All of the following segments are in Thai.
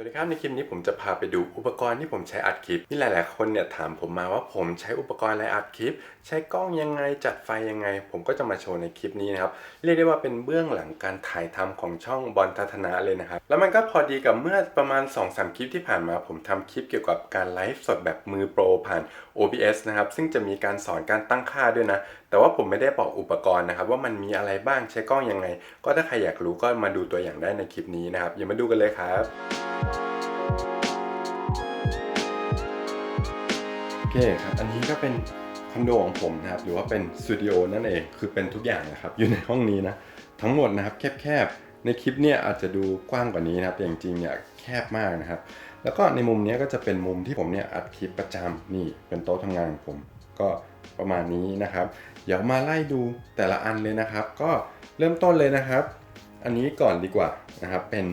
สวัสดีครับ ในคลิปนี้ผมจะพาไปดูอุปกรณ์ที่ผมใช้อัดคลิปที่หลาย ๆ คนเนี่ยถามผมมาว่าผมใช้อุปกรณ์อะไรอัดคลิป ใช้กล้องยังไงจัดไฟยังไง ผมก็จะมาโชว์ในคลิปนี้นะครับเรียกได้ว่าเป็นเบื้องหลังการถ่ายทำของช่องบอลทัศนะเลยนะครับ แล้วมันก็พอดีกับเมื่อประมาณ2-3คลิปที่ผ่านมา ผมทำคลิปเกี่ยวกับการไลฟ์สดแบบมือโปรผ่าน OBS นะครับซึ่งจะมีการสอนการตั้งค่าด้วยนะแต่ว่าผมไม่ได้บอกอุปกรณ์นะครับว่ามันมีอะไรบ้างใช้กล้องยังไง ก็ถ้าใครอยากรู้ก็มาดูตัวอย่างได้ในคลิปนี้นะครับอย่ามาดูกันเลยครับ เคครับ อันนี้ก็เป็นคอนโดของผมนะครับ หรือว่าเป็นสตูดิโอนั่นเอง คือเป็นทุกอย่างนะครับ อยู่ในห้องนี้นะ ทั้งหมดนะครับแคบๆ ในคลิปเนี่ยอาจจะดูกว้างกว่านี้นะครับ แต่จริงๆเนี่ยแคบมากนะครับ แล้วก็ในมุมนี้ก็จะเป็นมุมที่ผมเนี่ยอัดคลิปประจำนี่เป็นโต๊ะทำงานของผม ก็ประมาณนี้นะครับ เดี๋ยวมาไล่ดูแต่ละอันเลยนะครับ ก็เริ่มต้นเลยนะครับ อันนี้ก่อนดีกว่านะครับ เป็น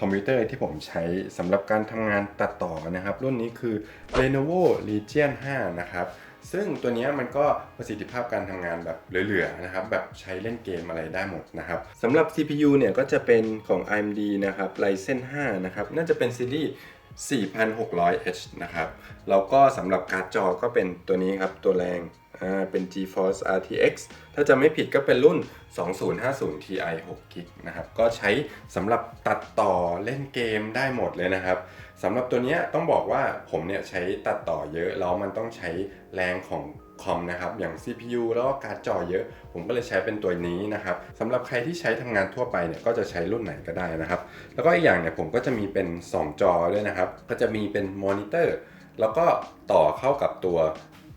คอมพิวเตอร์ที่ผมใช้สำหรับการทำงานตัดต่อนะครับ รุ่นนี้คือ Lenovo Legion 5 นะครับซึ่งตัวนี้มันก็ประสิทธิภาพการทำงานแบบเหลือๆนะครับแบบใช้เล่นเกมอะไรได้หมดนะครับสำหรับ CPU เนี่ยก็จะเป็นของ AMD นะครับ Ryzen 5 นะครับน่าจะเป็นซีรีส์ 4600H นะครับแล้วก็สำหรับการ์ดจอก็เป็นตัวนี้ครับตัวแรง อ่าเป็น GeForce RTX ถ้าจะไม่ผิดก็เป็นรุ่น 2050 Ti 6 g b นะครับก็ใช้สำหรับตัดต่อเล่นเกมได้หมดเลยนะครับสำหรับตัวเนี้ยต้องบอกว่าผมเนี่ยใช้ตัดต่อเยอะ แล้วมันต้องใช้แรงของคอมนะครับอย่าง CPU แล้วก็การ์ดจอเยอะ ผมก็เลยใช้เป็นตัวนี้นะครับสำหรับใครที่ใช้ทำงานทั่วไปเนี่ยก็จะใช้รุ่นไหนก็ได้นะครับ แล้วก็อีกอย่างเนี่ยผมก็จะมีเป็น 2 จอด้วยนะครับ ก็จะมีเป็นมอนิเตอร์แล้วก็ต่อเข้ากับตัว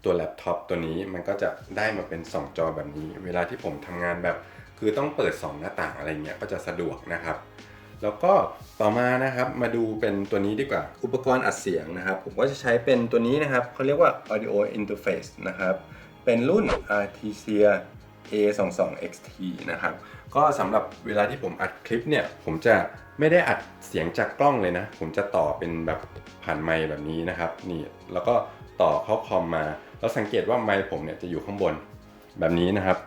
ตัวแล็ปท็อปตัวนี้มันก็จะได้มาเป็น 2 จอแบบนี้ เวลาที่ผมทำงานแบบ คือต้องเปิด 2 หน้าต่างอะไรเงี้ยก็จะสะดวกนะครับ แล้วก็ต่อมานะครับมาดูเป็นตัวนี้ดีกว่า อุปกรณ์อัดเสียงนะครับ ผมก็จะใช้เป็นตัวนี้นะครับเขาเรียกว่า audio interface นะครับ เป็นรุ่น Artesia A22XT นะครับ ก็สำหรับเวลาที่ผมอัดคลิปเนี่ย ผมจะไม่ได้อัดเสียงจากกล้องเลยนะ ผมจะต่อเป็นแบบผ่านไมค์แบบนี้นะครับ นี่ แล้วก็ ต่อเข้าคอมมา แล้วสังเกตว่าไมค์ผมเนี่ยจะอยู่ข้างบนแบบนี้นะครับ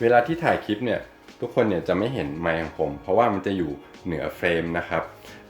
เวลาที่ถ่ายคลิปเนี่ยทุกคนเนี่ยจะไม่เห็นไมค์ของผม เพราะว่ามันจะอยู่เหนือเฟรมนะครับ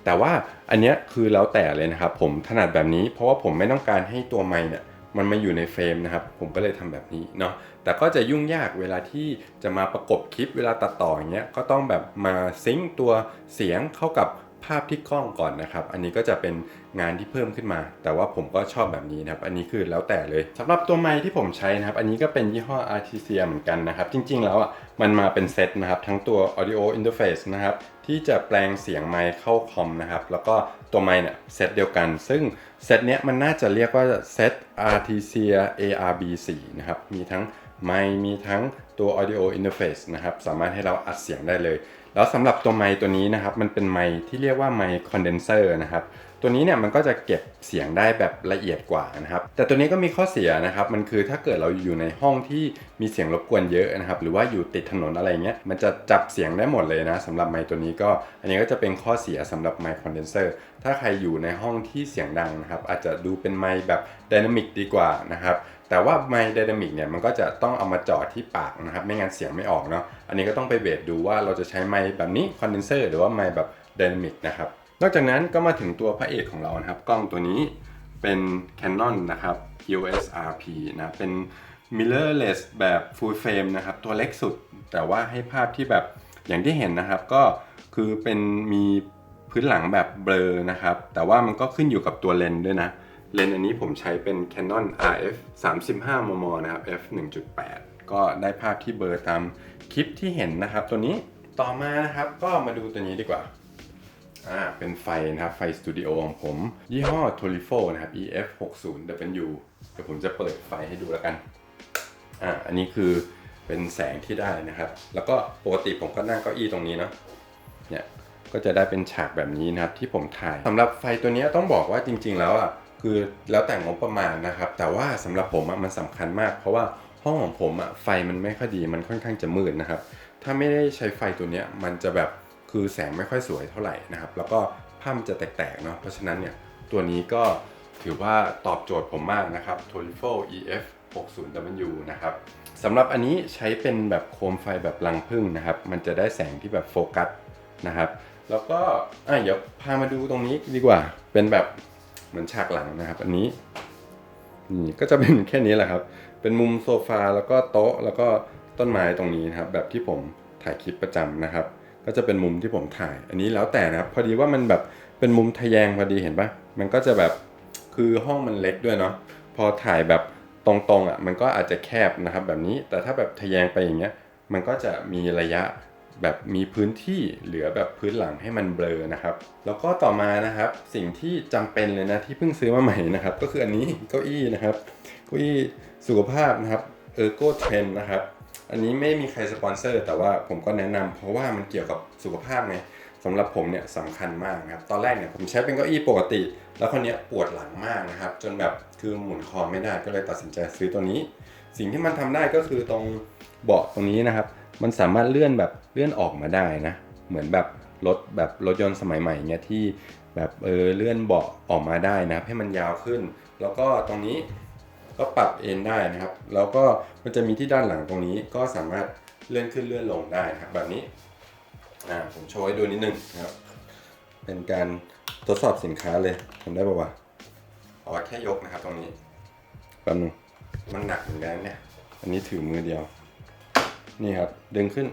แต่ว่าอันเนี้ยคือแล้วแต่เลยนะครับ ผมถนัดแบบนี้ เพราะว่าผมไม่ต้องการให้ตัวไมค์เนี่ยมันมาอยู่ในเฟรมนะครับ ผมก็เลยทำแบบนี้เนาะแต่ก็จะยุ่งยากเวลาที่จะมาประกบคลิปเวลาตัดต่ออย่างเงี้ยก็ต้องแบบมาซิงค์ตัวเสียงเข้ากับ ภาพที่กล้องก่อนนะครับ อันนี้ก็จะเป็นงานที่เพิ่มขึ้นมา แต่ว่าผมก็ชอบแบบนี้นะครับ อันนี้คือแล้วแต่เลยสำหรับตัวไมค์ที่ผมใช้นะครับ อันนี้ก็เป็นยี่ห้อ Artesia เหมือนกันนะครับ จริง ๆ แล้วอะ มันมาเป็นเซตนะครับ ทั้งตัว audio interface นะครับ ที่จะแปลงเสียงไมค์เข้าคอมนะครับ แล้วก็ตัวไมค์เนี่ยเซตเดียวกัน ซึ่งเซตเนี้ยมันน่าจะเรียกว่าเซต Artesia ARB4 นะครับ มีทั้งไมค์ มีทั้งตัว audio interface นะครับ สามารถให้เราอัดเสียงได้เลย แล้วสำหรับตัวไมค์ตัวนี้นะครับมันเป็นไมค์ที่เรียกว่าไมค์คอนเดนเซอร์นะครับตัวนี้เนี่ยมันก็จะเก็บเสียงได้แบบละเอียดกว่านะครับแต่ตัวนี้ก็มีข้อเสียนะครับมันคือถ้าเกิดเราอยู่ในห้องที่มีเสียงรบกวนเยอะนะครับหรือว่าอยู่ติดถนนอะไรเงี้ยมันจะจับเสียงได้หมดเลยนะสำหรับไมค์ตัวนี้ก็อันนี้ก็จะเป็นข้อเสียสำหรับไมค์คอนเดนเซอร์ถ้าใครอยู่ในห้องที่เสียงดังนะครับอาจจะดูเป็นไมค์แบบไดนามิกดีกว่านะครับ แต่ว่าไมค์ไดนามิกเนี่ยมันก็จะต้องเอามาจ่อที่ปากนะครับ ไม่งั้นเสียงไม่ออกเนาะอันนี้ก็ต้องไปเบสดูว่าเราจะใช้ไมค์แบบนี้คอนเดนเซอร์หรือว่าไมค์แบบไดนามิกนะครับนอกจากนั้นก็มาถึงตัวพระเอกของเรานะครับ กล้องตัวนี้เป็น Canon นะครับ EOS RP นะเป็น mirrorless แบบ full frame นะครับ ตัวเล็กสุดแต่ว่าให้ภาพที่แบบอย่างที่เห็นนะครับ ก็คือเป็นมีพื้นหลังแบบเบลอนะครับ แต่ว่ามันก็ขึ้นอยู่กับตัวเลนส์ด้วยนะ เลนส์อันนี้ผมใช้เป็น Canon RF 35 มม นะครับ f 1.8 ก็ได้ภาพที่เบลอตามคลิปที่เห็นนะครับ ตัวนี้ต่อมานะครับก็มาดูตัวนี้ดีกว่าอ่า เป็นไฟนะครับ ไฟสตูดิโอของผม ยี่ห้อ t o l i f o นะครับ EF 6 0 W เดี๋ยวผมจะเปิดไฟให้ดูแล้วกัน อ่า อันนี้คือเป็นแสงที่ได้นะครับ แล้วก็ปกติผมก็นั่งเก้าอี้ตรงนี้เนาะ เนี่ย ก็จะได้เป็นฉากแบบนี้นะครับที่ผมถ่ายสำหรับไฟตัวนี้ต้องบอกว่าจริง ๆ แล้วอะ คือแล้วแต่งบประมาณนะครับ แต่ว่าสำหรับผมมันสำคัญมาก เพราะว่าห้องของผมอะไฟมันไม่ค่อยดีมันค่อนข้างจะมืดนะครับ ถ้าไม่ได้ใช้ไฟตัวเนี้ยมันจะแบบคือแสงไม่ค่อยสวยเท่าไหร่นะครับ แล้วก็ภาพมันจะแตกๆเนาะเพราะฉะนั้นเนี่ยตัวนี้ก็ถือว่าตอบโจทย์ผมมากนะครับ t o l i f o EF 60W นะครับสำหรับอันนี้ใช้เป็นแบบโคมไฟแบบรังผึ้งนะครับ มันจะได้แสงที่แบบโฟกัสนะครับ แล้วก็อะเดี๋ยวพามาดูตรงนี้ดีกว่า เป็นแบบ เหมือนฉากหลังนะครับ อันนี้นี่ก็จะเป็นแค่นี้แหละครับ เป็นมุมโซฟาแล้วก็โต๊ะแล้วก็ต้นไม้ตรงนี้นะครับ แบบที่ผมถ่ายคลิปประจำนะครับ ก็จะเป็นมุมที่ผมถ่าย อันนี้แล้วแต่นะครับ พอดีว่ามันแบบเป็นมุมทะแยงพอดีเห็นปะมันก็จะแบบคือห้องมันเล็กด้วยเนาะพอถ่ายแบบตรงๆอะมันก็อาจจะแคบนะครับ แบบนี้แต่ถ้าแบบทะแยงไปอย่างเงี้ย มันก็จะมีระยะ แบบมีพื้นที่เหลือแบบพื้นหลังให้มันเบลอนะครับ แล้วก็ต่อมานะครับสิ่งที่จำเป็นเลยนะที่เพิ่งซื้อมาใหม่นะครับ ก็คืออันนี้เก้าอี้นะครับเก้าอี้สุขภาพนะครับเออร์โกเทรนนะครับ อันนี้ไม่มีใครสปอนเซอร์ แต่ว่าผมก็แนะนำเพราะว่ามันเกี่ยวกับสุขภาพไงสำหรับผมเนี่ยสำคัญมากนะครับ ตอนแรกเนี่ยผมใช้เป็นเก้าอี้ปกติ แล้วคนนี้ยปวดหลังมากนะครับ จนแบบคือหมุนคอไม่ได้ก็เลยตัดสินใจซื้อตัวนี้ สิ่งที่มันทำได้ก็คือตรง เบาะตรงนี้นะครับ มันสามารถเลื่อนแบบเลื่อนออกมาได้นะ เหมือนแบบรถแบบรถยนต์สมัยใหม่เงี้ยที่แบบเออเลื่อนเบาะออกมาได้นะครับ ให้มันยาวขึ้น แล้วก็ตรงนี้ก็ปรับเอนได้นะครับ แล้วก็มันจะมีที่ด้านหลังตรงนี้ก็สามารถเลื่อนขึ้นเลื่อนลงได้นะครับ แบบนี้อ่าผมโชว์ให้ดูนิดนึงนะครับ เป็นการทดสอบสินค้าเลยทำได้ปะวะอ๋อแค่ยกนะครับตรงนี้แป๊บนึงมันหนักเหมือนกันเนี่ย อันนี้ถือมือเดียว นี่ครับดึงขึ้น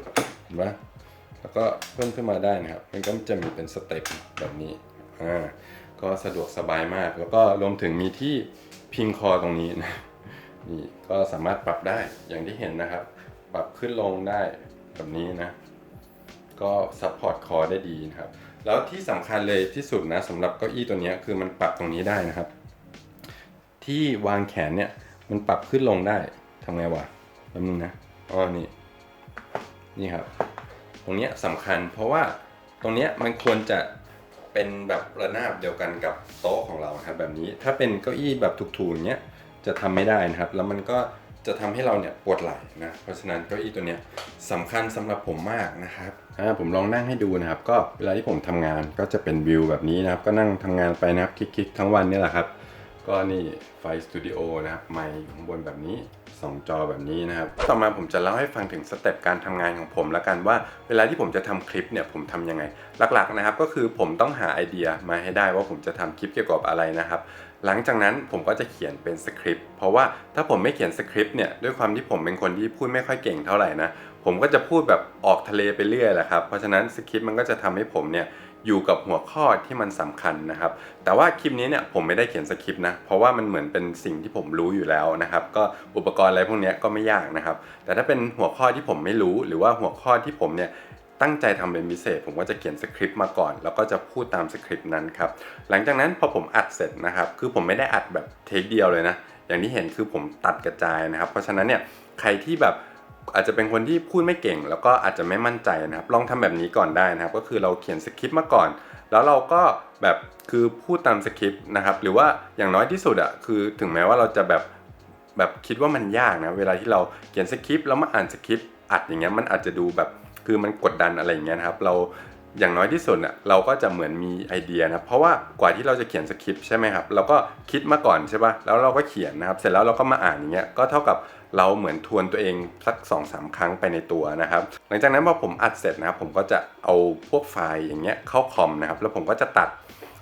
เห็นปะแล้วก็เพิ่มขึ้นมาได้นะครับ มันก็จะมีเป็นสเต็ปแบบนี้อ่าก็สะดวกสบายมาก แล้วก็รวมถึงมีที่พิงคอตรงนี้นะนี่ก็สามารถปรับได้อย่างที่เห็นนะครับ ปรับขึ้นลงได้แบบนี้นะ ก็ซัพพอร์ตคอได้ดีนะครับ แล้วที่สำคัญเลยที่สุดนะสำหรับเก้าอี้ตัวนี้คือมันปรับตรงนี้ได้นะครับ ที่วางแขนเนี่ยมันปรับขึ้นลงได้ทำไงวะแป๊บนึงนะอ๋อนี่ นี่ครับ ตรงนี้สำคัญเพราะว่าตรงนี้มันควรจะเป็นแบบระนาบเดียวกันกับโต๊ะของเราครับแบบนี้ถ้าเป็นเก้าอี้แบบถูกๆอย่างเงี้ยจะทำไม่ได้นะครับ แล้วมันก็จะทำให้เราเนี่ยปวดไหล่นะเพราะฉะนั้นเก้าอี้ตัวเนี้ยสำคัญสำหรับผมมากนะครับอ่าผมลองนั่งให้ดูนะครับ ก็เวลาที่ผมทำงานก็จะเป็นวิวแบบนี้นะครับ ก็นั่งทำงานไปนะครับคลิกๆทั้งวันนี่แหละครับ ก็นี่ไฟสตูดิโอนะครับไมค์อยู่ข้างบนแบบนี้ 2 จอแบบนี้นะครับ ต่อมาผมจะเล่าให้ฟังถึงสเต็ปการทำงานของผมละกันว่า เวลาที่ผมจะทำคลิปเนี่ยผมทำยังไง หลักๆนะครับ ก็คือผมต้องหาไอเดียมาให้ได้ว่าผมจะทำคลิปเกี่ยวกับอะไรนะครับหลังจากนั้นผมก็จะเขียนเป็นสคริปต์เพราะว่าถ้าผมไม่เขียนสคริปต์เนี่ยด้วยความที่ผมเป็นคนที่พูดไม่ค่อยเก่งเท่าไหร่นะผมก็จะพูดแบบออกทะเลไปเรื่อยแหละครับเพราะฉะนั้นสคริปต์มันก็จะทำให้ผมเนี่ย อยู่กับหัวข้อที่มันสำคัญนะครับ แต่ว่าคลิปนี้เนี่ยผมไม่ได้เขียนสคริปต์นะ เพราะว่ามันเหมือนเป็นสิ่งที่ผมรู้อยู่แล้วนะครับ ก็อุปกรณ์อะไรพวกนี้ก็ไม่ยากนะครับ แต่ถ้าเป็นหัวข้อที่ผมไม่รู้หรือว่าหัวข้อที่ผมเนี่ยตั้งใจทำเป็นพิเศษ ผมก็จะเขียนสคริปต์มาก่อน แล้วก็จะพูดตามสคริปต์นั้นครับ หลังจากนั้นพอผมอัดเสร็จนะครับ คือผมไม่ได้อัดแบบเทคเดียวเลยนะ อย่างที่เห็นคือผมตัดกระจายนะครับ เพราะฉะนั้นเนี่ยใครที่แบบ อาจจะเป็นคนที่พูดไม่เก่ง แล้วก็อาจจะไม่มั่นใจนะครับ ลองทำแบบนี้ก่อนได้นะครับ ก็คือเราเขียนสคริปต์มาก่อน แล้วเราก็แบบคือพูดตามสคริปต์นะครับ หรือว่าอย่างน้อยที่สุดอะคือถึงแม้ว่าเราจะแบบแบบคิดว่ามันยากนะเวลาที่เราเขียนสคริปต์แล้วมาอ่านสคริปต์อัดอย่างเงี้ยมันอาจจะดูแบบคือมันกดดันอะไรอย่างเงี้ยนะครับ เรา อย่างน้อยที่สุดอะเราก็จะเหมือนมีไอเดียนะครับเพราะว่ากว่าที่เราจะเขียนสคริปต์ใช่ไหมครับเราก็คิดมาก่อนใช่ป่ะแล้วเราก็เขียนนะครับ เสร็จแล้วเราก็มาอ่านอย่างเงี้ยก็เท่ากับเราเหมือนทวนตัวเองสัก2อสาครั้งไปในตัวนะครับ หลังจากนั้นพอผมอัดเสร็จนะครับผมก็จะเอาพวกไฟล์อย่างเงี้ยเข้าคอมนะครับแล้วผมก็จะตัด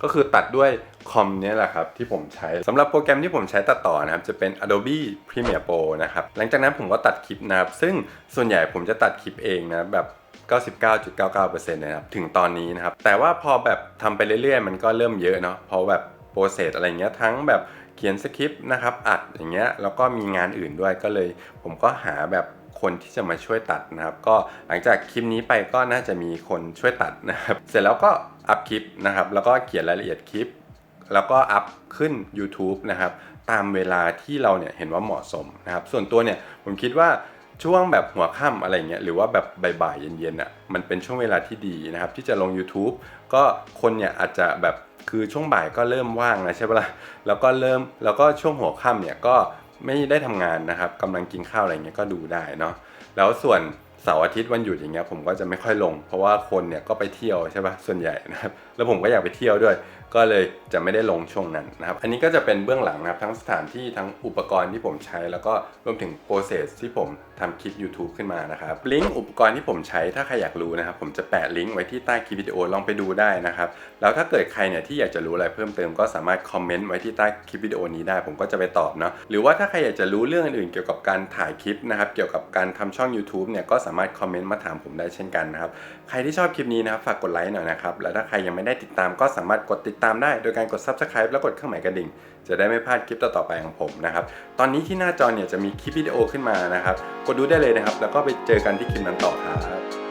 ก็คือตัดด้วย คอมเนี้แหละครับที่ผมใช้สำหรับโปรแกรมที่ผมใช้ตัดต่อนะครับจะเป็น Adobe Premiere Pro นะครับหลังจากนั้นผมก็ตัดคลิปนะครับ ซึ่งส่วนใหญ่ผมจะตัดคลิปเองนะแบบ99.99%นะครับถึงตอนนี้นะครับ แต่ว่าพอแบบทำไปเรื่อยๆ มันก็เริ่มเยอะเนาะพอแบบโปรเซสอะไรเงี้ยทั้งแบบเขียนสคริปต์นะครับอัดอย่างเงี้ยแล้วก็มีงานอื่นด้วยก็เลย ผมก็หาแบบคนที่จะมาช่วยตัดนะครับ ก็หลังจากคลิปนี้ไปก็น่าจะมีคนช่วยตัดนะครับ เสร็จแล้วก็อัพคลิปนะครับแล้วก็เขียนรายละเอียดคลิป แล้วก็อัพขึ้น YouTube นะครับตามเวลาที่เราเนี่ยเห็นว่าเหมาะสมนะครับส่วนตัวเนี่ยผมคิดว่าช่วงแบบหัวค่ำอะไรเงี้ยหรือว่าแบบบ่ายๆเย็นๆอะมันเป็นช่วงเวลาที่ดีนะครับที่จะลง YouTube ก็คนเนี่ยอาจจะแบบคือช่วงบ่ายก็เริ่มว่างแล้วใช่ปะล่ะแล้วก็เริ่มแล้วก็ช่วงหัวค่ำเนี่ยก็ไม่ได้ทำงานนะครับกำลังกินข้าวอะไรเงี้ยก็ดูได้เนาะแล้วส่วนเสาร์อาทิตย์วันหยุดอย่างเงี้ยผมก็จะไม่ค่อยลง เพราะว่าคนเนี่ยก็ไปเที่ยวใช่ปะส่วนใหญ่นะครับแล้วผมก็อยากไปเที่ยวด้วย ก็เลยจะไม่ได้ลงช่วงนั้นนะครับ อันนี้ก็จะเป็นเบื้องหลังนะครับทั้งสถานที่ทั้งอุปกรณ์ที่ผมใช้ แล้วก็รวมถึงโปรเซสที่ผมทำคลิป YouTube ขึ้นมานะครับลิงก์อุปกรณ์ที่ผมใช้ถ้าใครอยากรู้นะครับ ผมจะแปะลิงก์ไว้ที่ใต้คลิปวิดีโอลองไปดูได้นะครับ แล้วถ้าเกิดใครเนี่ยที่อยากจะรู้อะไรเพิ่มเติมก็สามารถคอมเมนต์ไว้ที่ใต้คลิปวิดีโอนี้ได้ ผมก็จะไปตอบเนาะหรือว่าถ้าใครอยากจะรู้เรื่องอื่นๆเกี่ยวกับการถ่ายคลิปนะครับเกี่ยวกับการทำช่อง YouTube เนี่ยก็สามารถคอมเมนต์มาถามผมได้เช่นกันนะครับใครที่ชอบคลิปนี้นะครับฝากกดไลค์หน่อยนะครับแล้วถ้าใครยังไม่ได้ติดตามก็สามารถกดติดตามได้โดยการกด Subscribe แล้วกดเครื่องหมายกระดิ่ง จะได้ไม่พลาดคลิปต่อๆไปของผมนะครับตอนนี้ที่หน้าจอเนี่ยจะมีคลิปวิดีโอขึ้นมานะครับกดดูได้เลยนะครับ แล้วก็ไปเจอกันที่คลิปนั้นต่อครับ